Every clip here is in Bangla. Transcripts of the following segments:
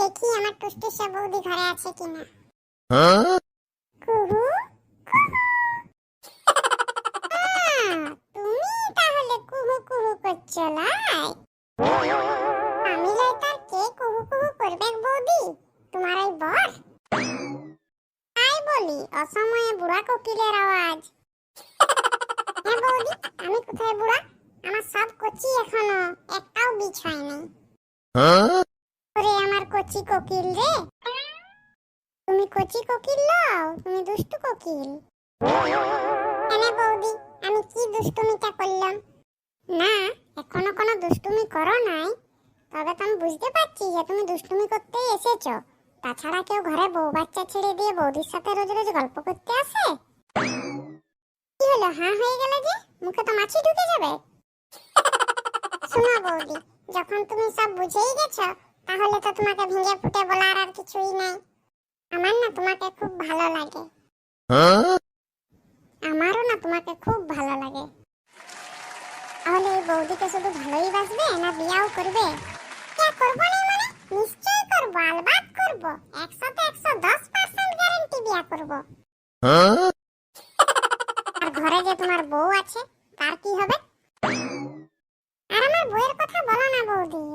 দেখি আমার টুসটুসে বৌদি ঘরে আছে কিনা। 嗯 কুহু? কুহু। তুমি তাহলে কুহু কুহু করছ লাই। আমি লাই তার কে কুহু কুহু করবে বৌদি? তোমার ওই বর? তাই বলি অসময়ে বুড়া কোকিলের আওয়াজ। হ্যাঁ বৌদি আমি কোথায় বুড়া? আমার সব কচি এখনও একটাও বীজ হয়নি 嗯 ওরে আমার কচি কোকিল রে? তুমি কচি কোকিল লও তুমি দুষ্টু কোকিল। এনে বৌদি, আমি কি দুষ্টুমিটা করলাম? না, এখনও কোনো দুষ্টুমি করো নাই। তবে তো আমি বুঝতে পারছি যে তুমি দুষ্টুমি করতেই এসেছ। তাছাড়া কেউ ঘরে বউ বাচ্চা ছেড়ে দিয়ে বৌদির সাথে রোজ রোজ গল্প করতে আসে? কি হলো, হাঁ হয়ে গেল যে? মুখে তো মাছি ঢুকে যাবে। শোনো বৌদি, যখন তুমি সব বুঝেই গেছো তাহলে তো তোমাকে ভেঙে ফুটে বলার আর কিছুই নাই। আমার না তোমাকে খুব ভালো লাগে। 嗯 আমারও না তোমাকে খুব ভালো লাগে। তাহলে এই বৌদিকে শুধু ভালোই বাসবে না বিয়াও করবে? কে করব না মানে? নিশ্চয়ই করব, আলবাত করব। একশোতে একশো দশ পার্সেন্ট গ্যারেন্টি বিয়া করব। 嗯 আর ঘরে যে তোমার বউ আছে, তার কি হবে? আর আমার বউয়ের কথা বলো না বৌদি।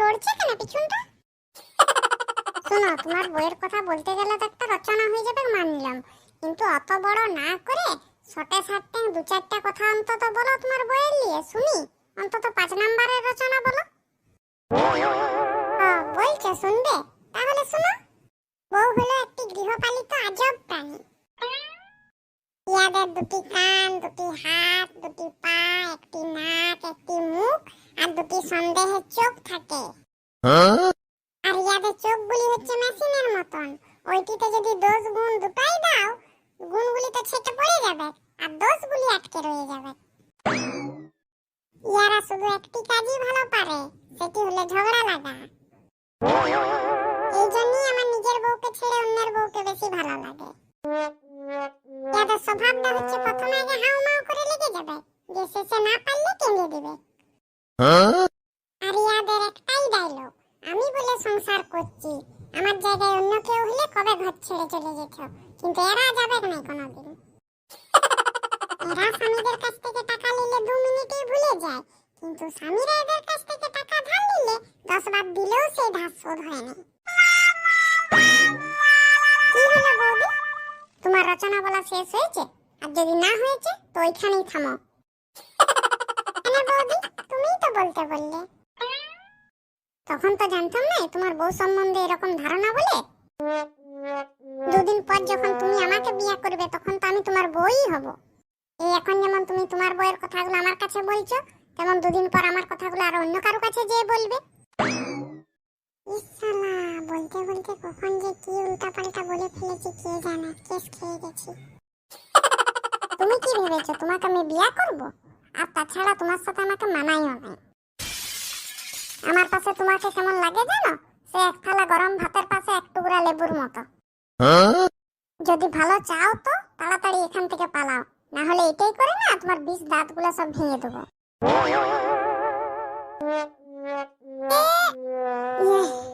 লড়ছে কেন পিছনটা? শোনো, তোমার বউয়ের কথা বলতে গেলে তো একটা রচনা হয়ে যাবে, মানলাম। কিন্তু অত বড় না করে শটে সাটে দু চারটা কথা অন্তত বলো তোমার বউয়ের নিয়ে, শুনি। অন্তত পাঁচ নাম্বারের রচনা বলো। বলছো, শুনবে? তাহলে শোনো। বউ হলো একটি গৃহপালিত আজব প্রাণী। ইয়াদের দুটি কান, দুটি হাত, দুটি পা, একটি নাক, একটি মুখ। দুটি সন্দেহের চোখ থাকে। 嗯 আর ইয়াদের চোখগুলি হচ্ছে মেশিনের মতন। ওইটিতে যদি দোষ গুণ দুটাই দাও গুণগুলি তো ছেটে পড়ে যাবে আর দোষগুলি আটকে রয়ে যাবে। ইয়ারা শুধু একটি কাজই ভালো পারে সেটি হলো ঝগড়া লাগা। এই জন্যই আমার নিজের বউকে ছেড়ে অন্যের বউকে বেশি ভালো লাগে। ইয়াদের স্বভাবটা হচ্ছে প্রথমে আগে হাউ মাউ করে লেগে যাবে যে শেষে না পারলে কেঁদে দিবে। 嗯 আর একটাই ডায়লগ আমি বলে সংসার করছি। আমার জায়গায় অন্য কেউ হলে কবে ঘর ছেড়ে চলে যেত? কিন্তু এরা যাবে না কোনোদিন। এরা স্বামীদের কাছ থেকে টাকা নিলে দু ভুলে যায়। কিন্তু স্বামীরা এদের কাছ থেকে টাকা ধার নিলে দশ বার দিলেও সেই ধার শোধ হয় না। তোমার রচনা বলা শেষ হয়েছে? আর যদি না হয়েছে, তো ওইখানেই থামো। বলতে বললে? তখন তো জানতাম না তোমার বউ সম্বন্ধে এরকম ধারণা বলে। দুদিন পর যখন তুমি আমাকে বিয়ে করবে তখন তো আমি তোমার বউই হব। এই এখন যেমন তুমি তোমার বউয়ের কথাগুলো আমার কাছে বলছো তেমন দুদিন পর আমার কথাগুলো আর অন্য কারও কাছে যেয়ে বলবে। ইস শালা, বলতে বলতে কখন যে কি উল্টাপাল্টা বলে ফেলেছি কে জানে কেস খেয়ে গেছি। তুমি কি ভেবেছো তোমাকে আমি বিয়ে করব? আর তাছাড়া তোমার সাথে আমাকে মানাইও নাই আমার কাছে তোমাকে কেমন লাগে জানো? সে এক থালা গরম ভাতের পাশে এক টুকরা লেবুর মতো। যদি ভালো চাও তো, তাড়াতাড়ি এখান থেকে পালাও। না হলে এটাই করে না, তোমার বিষ দাঁতগুলো সব ভেঙে দেবো। ইয়ে।